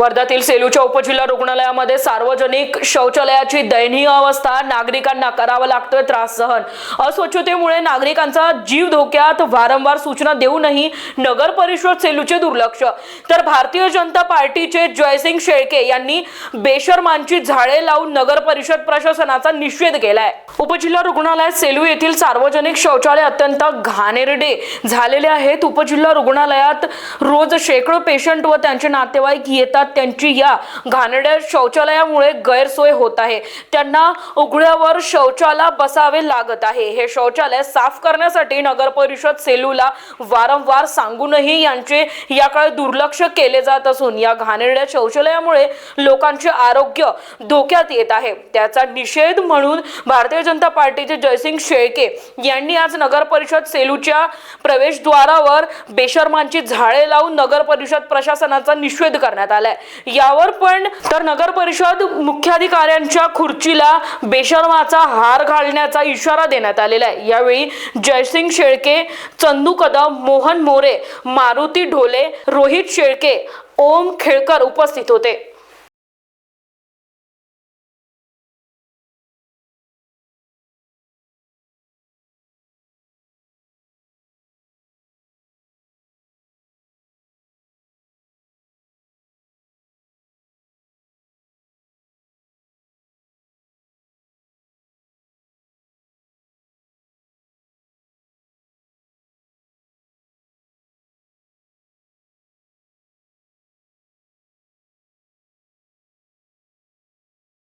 वर्ध्यातील सेलूच्या उपजिल्हा रुग्णालयामध्ये सार्वजनिक शौचालयाची दयनीय अवस्था नागरिकांना करावा लागतोय त्रास सहन. अस्वच्छतेमुळे नागरिकांचा जीव धोक्यात वारंवार सूचना देऊनही नगर परिषद सेलूचे दुर्लक्ष. तर भारतीय जनता पार्टीचे जयसिंग शेळके यांनी बेशर्मांची झाडे लावून नगर परिषद प्रशासनाचा निषेध केलाय. उपजिल्हा रुग्णालयात सेलू येथील सार्वजनिक शौचालय अत्यंत घाणेरडे झालेले आहेत. उपजिल्हा रुग्णालयात रोज शेकडो पेशंट व त्यांचे नातेवाईक येतात. त्यांची या घाणेरड्या शौचालयामुळे गैरसोय होत आहे. त्यांना उघड्यावर शौचाला बसावे लागत आहे. हे शौचालय साफ करण्यासाठी नगर परिषद सेलूला वारंवार सांगूनही यांचे याकडे दुर्लक्ष केले जात असून या घाणेरड्या शौचालयामुळे लोकांचे आरोग्य धोक्यात येत आहे. त्याचा निषेध म्हणून भारतीय जनता पार्टीचे जयसिंग शेळके यांनी आज नगर परिषद सेलूच्या प्रवेशद्वारावर बेशर्मांची झाडे लावून नगर परिषद प्रशासनाचा निषेध करण्यात आलाय. यावर पण तर नगर परिषद मुख्याधिकाऱ्यांच्या खुर्चीला बेशर्माचा हार घालण्याचा इशारा देण्यात आलेला आहे. यावेळी जयसिंग शेळके चंदू कदम मोहन मोरे मारुती ढोले रोहित शेळके ओम खेळकर उपस्थित होते.